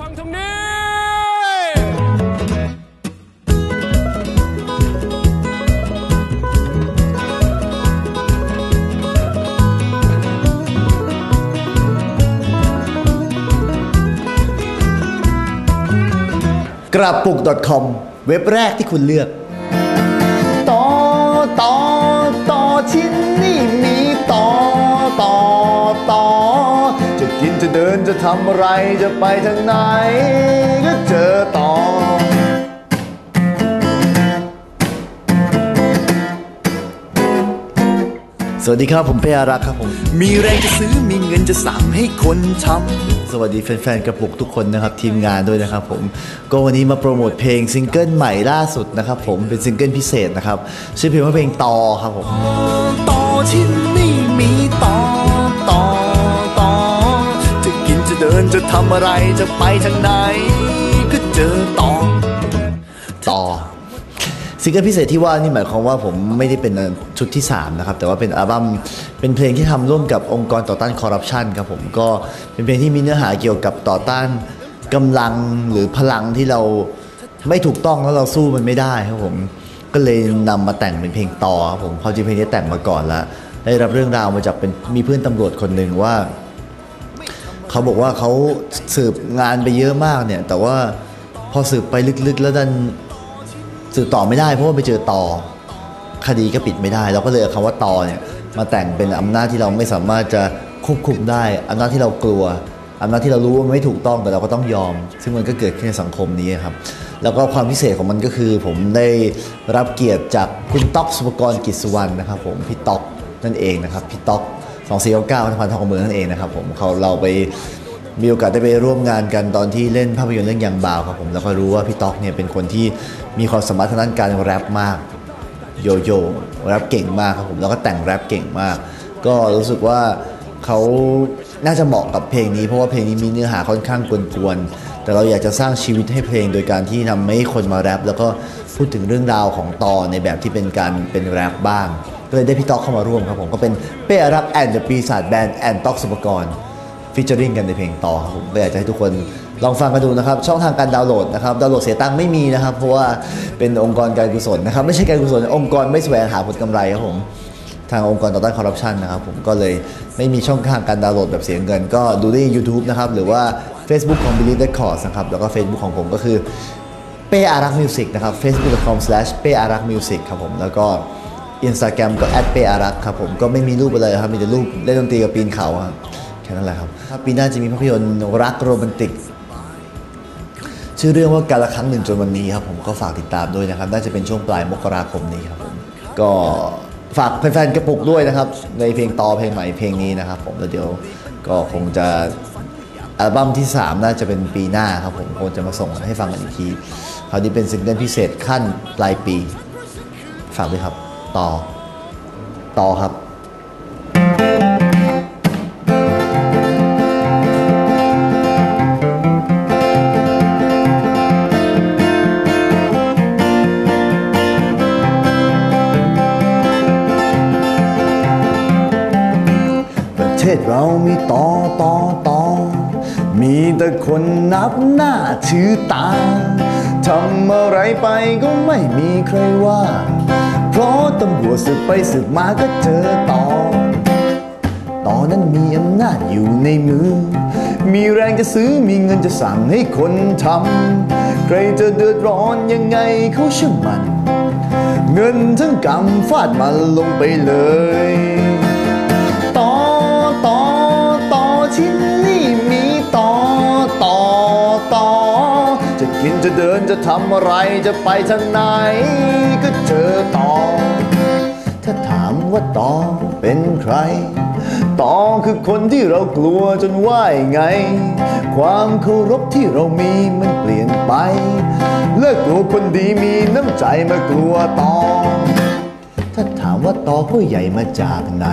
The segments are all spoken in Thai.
ฟังทางนี้กระปุก .com เว็บแรกที่คุณเลือกต่อต่อต่อชิ้น จะเดินจะทำอะไรจะไปทางไหน ก็เจอต่อ สวัสดีครับผมเป้อารักษ์ครับผม มีแรงจะซื้อมีเงินจะสั่งให้คนทสวัสดีแฟนๆกระปุกทุกคนนะครับ ทีมงานด้วยนะครับผม ก็วันนี้มาโปรโมทเพลงซิงเกิลใหม่ล่าสุดนะครับผมเป็นซิงเกิลพิเศษนะครับ ชื่อเพลงว่าเพลงตอครับผมำต่อที่นี่มีต่อต่อ เดินจะทำอะไรจะไปทางไหน ก็เจอต่อ ต่อซิงเกิลพิเศษที่ว่านี่หมายความว่าผมไม่ได้เป็นชุดที่ 3 นะครับ แต่ว่าเป็นอัลบั้มเป็นเพลงที่ทำร่วมกับองค์กรต่อต้านคอร์รัปชันครับผมก็เป็นเพลงที่มีเนื้อหาเกี่ยวกับต่อต้านกำลังหรือพลังที่เราไม่ถูกต้องแล้วเราสู้มันไม่ได้ครับผมก็เลยนำมาแต่งเป็นเพลงต่อครับผมควาจริงเพลงนี้แต่งมาก่อนแล้วได้รับเรื่องราวมาจากเป็นมีเพื่อนตำรวจคนหนึ่งว่า เขาบอกว่าเขาสืบงานไปเยอะมากเนี่ย แต่ว่าพอสืบไปลึกๆ แล้วดันสืบต่อไม่ได้เพราะว่าไปเจอต่อคดีก็ปิดไม่ได้ เราก็เลยเอาคำว่าต่อเนี่ยมาแต่งเป็นอำนาจที่เราไม่สามารถจะควบคุมได้อำนาจที่เรากลัวอำนาจที่เรารู้ว่าไม่ถูกต้องแต่เราก็ต้องยอม ซึ่งมันก็เกิดขึ้นในสังคมนี้ครับ แล้วก็ความพิเศษของมันก็คือ ผมได้รับเกียรติจากคุณต๊อกสุภกรกิจสุวรรณนะครับ ผมพี่ต๊อกนั่นเองนะครับพี่ต๊อก 2499พันธพันธ์ทองเมืองนั่นเองนะครับผมเขาเราไปมีโอกาสได้ไปร่วมงานกันตอนที่เล่นภาพยนตร์เรื่องยังบาวครับผมแล้วก็รู้ว่าพี่ต๊อกเนี่ยเป็นคนที่มีความสามารถทางด้านการแรปมากโยโย่แรปเก่งมากครับผมแล้วก็แต่งแรปเก่งมาก ก็รู้สึกว่าเขาน่าจะเหมาะกับเพลงนี้เพราะว่าเพลงนี้มีเนื้อหาค่อนข้างกวนๆแต่เราอยากจะสร้างชีวิตให้เพลงโดยการที่ทำให้คนมาแรปแล้วก็พูดถึงเรื่องราวของตอในแบบที่เป็นการเป็นแรปบ้าง ก็เลยได้พี่ต๊อกเข้ามาร่วมครับผม ก็เป็นเป้อารักแอนด์เดอะปีศาจแบนด์แอนด์ต๊อกสุปกร์ฟิชเจอริงกันในเพลงต่อครับผมก็อยากจะให้ทุกคนลองฟังกันดูนะครับ ช่องทางการดาวน์โหลดนะครับดาวน์โหลดเสียตังค์ไม่มีนะครับ เพราะว่าเป็นองค์กรการกุศลนะครับ ไม่ใช่การกุศลองค์กรไม่แสวงหาผลกำไรครับผมทางองค์กรต่อต้านคอร์รัปชันนะครับผมก็เลยไม่มีช่องทางการดาวน์โหลดแบบเสียเงิน ก็ดูได้ใน YouTube นะครับ หรือว่า Facebook ของ Believe Records นะครับ แล้วก็ Facebook ของผมก็คือเป้อารักมิวสิกนะครับ facebook.com slash เป้อารักมิวสิกครับผมแล้วก็ Instagram ก็ at เปอารักครับผมก็ไม่มีรูปอะไรครับมีแต่รูปเล่นดนตรีกับปีนเขาครับแค่นั้นแหละครับครับปีหน้าจะมีภาพยนตร์รักโรแมนติก ชื่อเรื่องว่าการละครั้งหนึ่งจนวันนี้ครับผมก็ฝากติดตามด้วยนะครับ น่าจะเป็นช่วงปลายมกราคมนี้ครับผมก็ฝากแฟนๆกระปุกด้วยนะครับในเพลงต่อเพลงใหม่เพลงนี้นะครับ ผมแล้วเดี๋ยวก็คงจะอัลบั้มที่ 3 น่าจะเป็นปีหน้าครับผมคงจะมาส่งให้ฟังกันอีกทีคราวนี้เป็นซิงเกิลพิเศษขั้นปลายปี ฝากด้วยครับ ต่อ ต่อครับประเทศเรามีต่อต่อต่อ มีแต่คนนับหน้าถือตา ทำอะไรไปก็ไม่มีใครว่า เพราะตำรวจสืบไปสืบมาก็เจอต่อ ต่อนั้นมีอำนาจอยู่ในมือ มีแรงจะซื้อมีเงินจะสั่งให้คนทำ ใครจะเดือดร้อนยังไงเขาเชื่อมัน เงินทั้งกำฟาดมันลงไปเลย เดินจะทำอะไรจะไปทางไหน ก็เจอต่อถ้าถามว่าต่อเป็นใครต่อคือคนที่เรากลัวจนว่ายังไง ความเคารพที่เรามีมันเปลี่ยนไป เลิกกลัวคนดีมีน้ำใจมากลัวต่อ ถ้าถามว่าตอเขาใหญ่มาจากไหน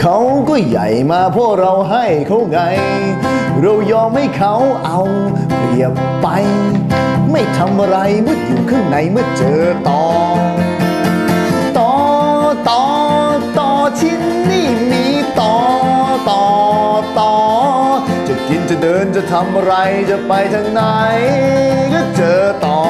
เขาก็ใหญ่มาเพราะเราให้เขาไง เรายอมให้เขาเอาเปรียบไป ไม่ทำอะไรเมื่ออยู่ข้างในเมื่อเจอตอตอตอตอชิ้นนี่มีตอตอตอจะกินจะเดินจะทำอะไรจะไปทางไหน ก็เจอตอ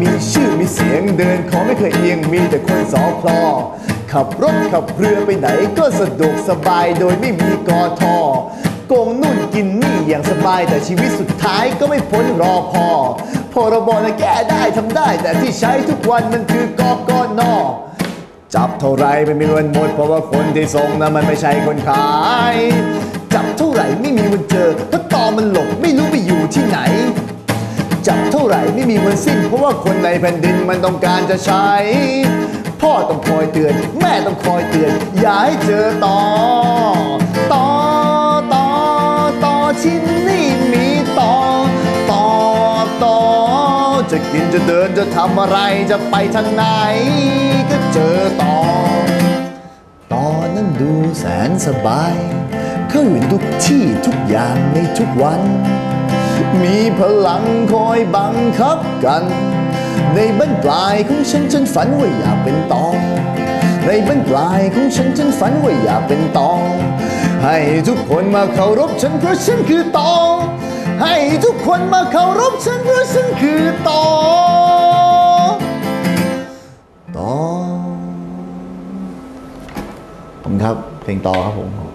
มีชื่อมีเสียงเดินขอไม่เคยเอียงมีแต่คนสอพลอขับรถขับเรือไปไหนก็สะดวกสบายโดยไม่มีกอทอโกงนู่นกินนี่อย่างสบายแต่ชีวิตสุดท้ายก็ไม่พ้นรอพอพรบนะแก้ได้ทำได้ แต่ที่ใช้ทุกวันมันคือกอกอนอจับเท่าไรไม่มีวันหมดเพราะว่าคนที่ส่งนะมันไม่ใช่คนขาย ราะคนในแผ่นดินมันต้องการจะใช้ พ่อต้องคอยเตือน แม่ต้องคอยเตือน อย่าให้เจอต่อต่อต่อต่อชิ้นนี่มีต่อต่อต่อจะกินจะเดินจะทำอะไรจะไปทางไหน ก็เจอต่อตอนนั้นดูแสนสบาย เขาอยู่ทุกที่ทุกอย่างในทุกวันมีพลังคอยบังคับกัน ในบั้นปลายของฉันฉันฝันว่าอยากเป็นตอในบั้นปลายของฉันฉันฝันว่าอยากเป็นตอให้ทุกคนมาเคารพฉันเพราะฉันคือตอให้ทุกคนมาเคารพฉันเพราะฉันคือตอตอผมครับเพลงต่อครับผม